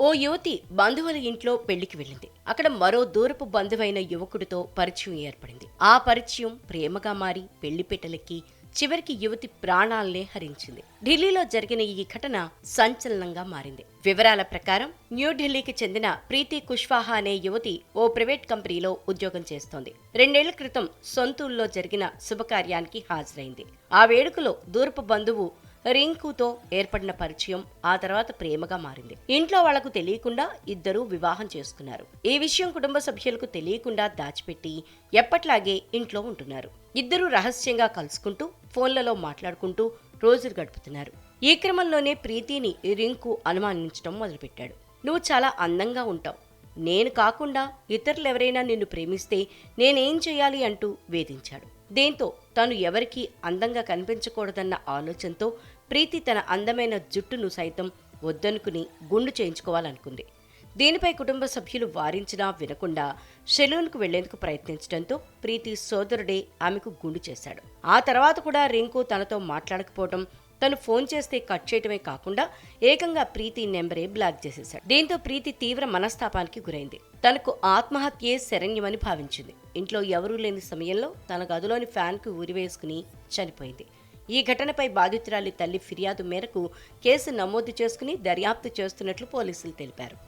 ఓ యువతి బంధువుల ఇంట్లో పెళ్ళికి వెళ్ళింది. అక్కడ మరో దూరపు బంధువైన యువకుడితో పరిచయం ఏర్పడింది. ఆ పరిచయం ప్రేమగా మారి పెళ్ళి చివరికి యువతి ప్రాణాలనే హరించింది. ఢిల్లీలో జరిగిన ఈ ఘటన సంచలనంగా మారింది. వివరాల ప్రకారం న్యూఢిల్లీకి చెందిన ప్రీతి కుష్వాహా అనే యువతి ఓ ప్రైవేట్ కంపెనీలో ఉద్యోగం చేస్తోంది. రెండేళ్ళ క్రితం సొంతూరులో జరిగిన శుభకార్యానికి హాజరైంది. ఆ వేడుకలో దూరపు బంధువు రింకుతో ఏర్పడిన పరిచయం ఆ తర్వాత ప్రేమగా మారింది. ఇంట్లో వాళ్ళకు తెలియకుండా ఇద్దరూ వివాహం చేసుకున్నారు. ఈ విషయం కుటుంబ సభ్యులకు తెలియకుండా దాచిపెట్టి ఎప్పట్లాగే ఇంట్లో ఉంటున్నారు. ఇద్దరూ రహస్యంగా కలుసుకుంటూ ఫోన్లలో మాట్లాడుకుంటూ రోజులు గడుపుతున్నారు. ఈ క్రమంలోనే ప్రీతిని రింకు అనుమానించడం మొదలుపెట్టాడు. నువ్వు చాలా అందంగా ఉంటావు. నేను కాకుండా ఇతరులెవరైనా నిన్ను ప్రేమిస్తే నేనేం చేయాలి? అంటూ వేధించాడు. దీంతో తను ఎవరికీ అందంగా కనిపించకూడదన్న ఆలోచనతో ప్రీతి తన అందమైన జుట్టును సైతం వద్దనుకుని గుండు చేయించుకోవాలనుకుంది. దీనిపై కుటుంబ సభ్యులు వారించినా వినకుండా సెలూన్కు వెళ్ళేందుకు ప్రయత్నించడంతో ప్రీతి సోదరుడే ఆమెకు గుండు చేశాడు. ఆ తర్వాత కూడా రింకు తనతో మాట్లాడకపోవడం తను ఫోన్ చేస్తే కట్ చేయటమే కాకుండా ఏకంగా ప్రీతి నెంబరే బ్లాక్ చేసేశాడు. దీంతో ప్రీతి తీవ్ర మనస్తాపానికి గురైంది. తనకు ఆత్మహత్యే శరణ్యమని భావించింది. ఇంట్లో ఎవరూ లేని సమయంలో తన గదిలోని ఫ్యాన్కు ఉరివేసుకుని చనిపోయింది. ఈ ఘటనపై బాధితురాలి తల్లి ఫిర్యాదు మేరకు కేసు నమోదు చేసుకుని దర్యాప్తు చేస్తున్నట్లు పోలీసులు తెలిపారు.